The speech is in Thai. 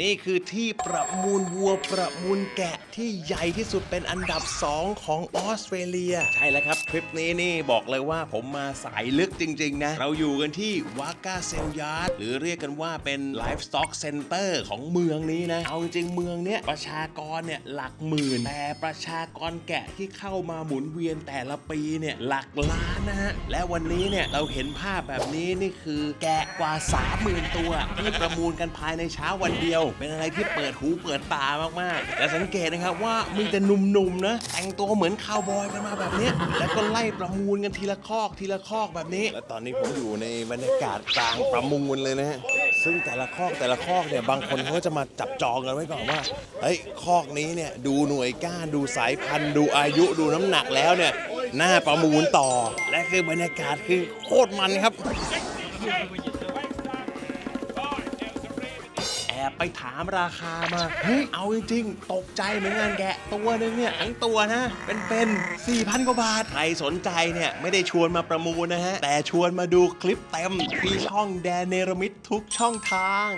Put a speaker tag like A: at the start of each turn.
A: นี่คือที่ประมูลวัวประมูลแกะที่ใหญ่ที่สุดเป็นอันดับ 2 ของออสเตรเลีย ใช่แล้วครับ คลิปนี้นี่บอกเลยว่าผมมาสายลึกจริง ๆ นะ เราอยู่กันที่วากาเซลยาร์ดหรือเรียกกันว่าเป็นไลฟ์สต็อกเซ็นเตอร์ของเมืองนี้นะ เอาจริงเมืองเนี้ยประชากรเนี่ยหลักหมื่น แต่ประชากรแกะที่เข้ามาหมุนเวียนแต่ละปีเนี่ยหลักล้านนะฮะและวันนี้เนี่ยเราเห็นภาพแบบนี้นี่คือแกะกว่า 30,000 ตัวที่ประมูลกันภายในเช้าวันเดียวเป็นอะไรที่เปิดหูเปิดตามากๆและสังเกตนะครับว่ามีแต่หนุ่มๆนะแต่งตัวเหมือนคาวบอยกันมาแบบนี้ แล้วก็ไล่ประมูลกันทีละคอกทีละคอกแบบนี้ และตอนนี้ผมอยู่ในบรรยากาศกลางประมูลเลยนะฮะซึ่งแต่ละคอกแต่ละคอกเนี่ยบางคนเขาก็จะมาจับจองกันไว้ก่อนว่าเฮ้ยคอกนี้เนี่ยดูหน่วยก้านดูสายพันธุ์ดูอายุดูน้ำหนักแล้วเนี่ยหน่าประมูลต่อและคือบรรยากาศคือโคตรมันครับ อบไปถามราคามา เฮ้ย เอาจริงๆ ตกใจเหมือนกันแกะตัวนึงเนี่ยทั้งตัวนะ เป็นเป็น4,000 กว่าบาท ใครสนใจเนี่ย ไม่ได้ชวนมาประมูลนะฮะ แต่ชวนมาดูคลิปเต็มที่ช่องแดนเนรมิตทุกช่องทาง